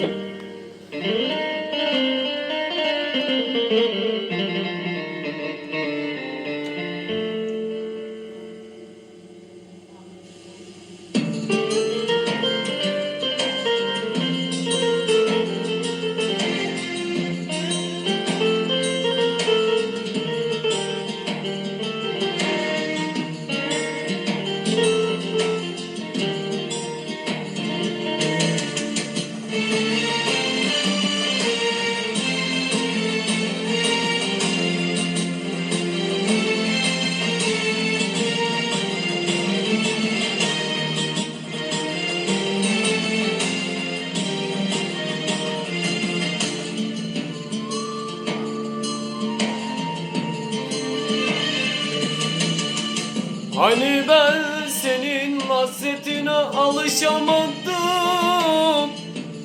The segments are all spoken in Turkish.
Thank you. Hani ben senin hasretine alışamadım.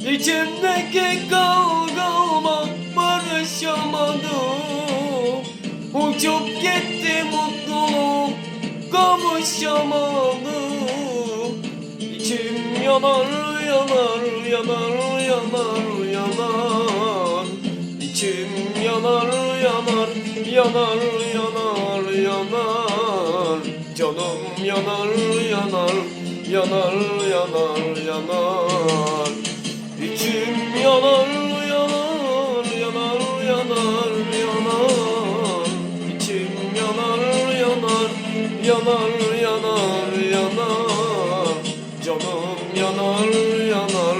İçimdeki kavgama barışamadım. Uçup gitti mutluluğum kavuşamadım. İçim yanar yanar yanar yanar yanar. İçim yanar yanar yanar yanar yanar Canım yanar yanar yanar yanar yanar İçim yanar yanar yanar yanar yanar İçim yanar yanar yanar yanar yanar Canım yanar yanar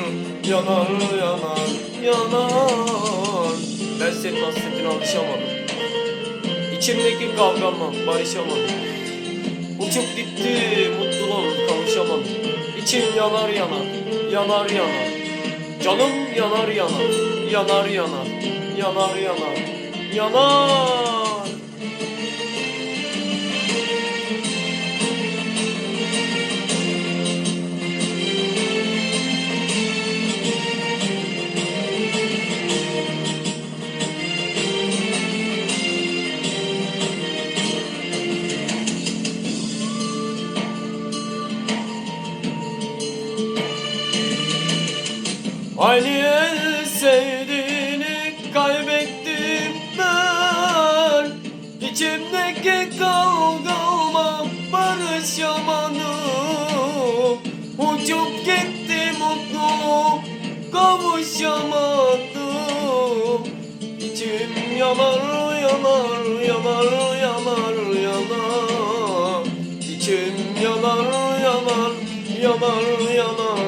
yanar yanar yanar Ben senin hasretine alışamadım İçimdeki kavgama barışamadım Uçup gitti mutluluğum kavuşamadım İçim yanar yanar yanar yanar. Canım yanar yanar yanar yanar yanar yanar yanar Aynı el sevdiğini kaybettim ben. İçimdeki kavgama barışamadım. Uçup gitti mutluluğum kavuşamadım. İçim yanar yanar yanar yanar yanar. İçim yanar yanar yanar yanar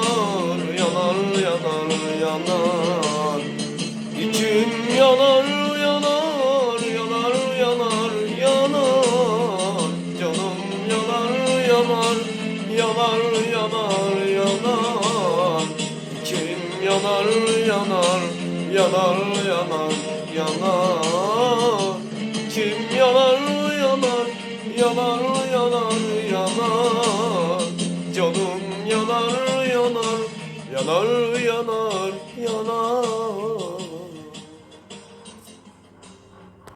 yanar yanar yanar İçim yanar yanar yanar yanar yanar İçim yanar yanar yanar yanar yanar Canım yanar yanar yanar yanar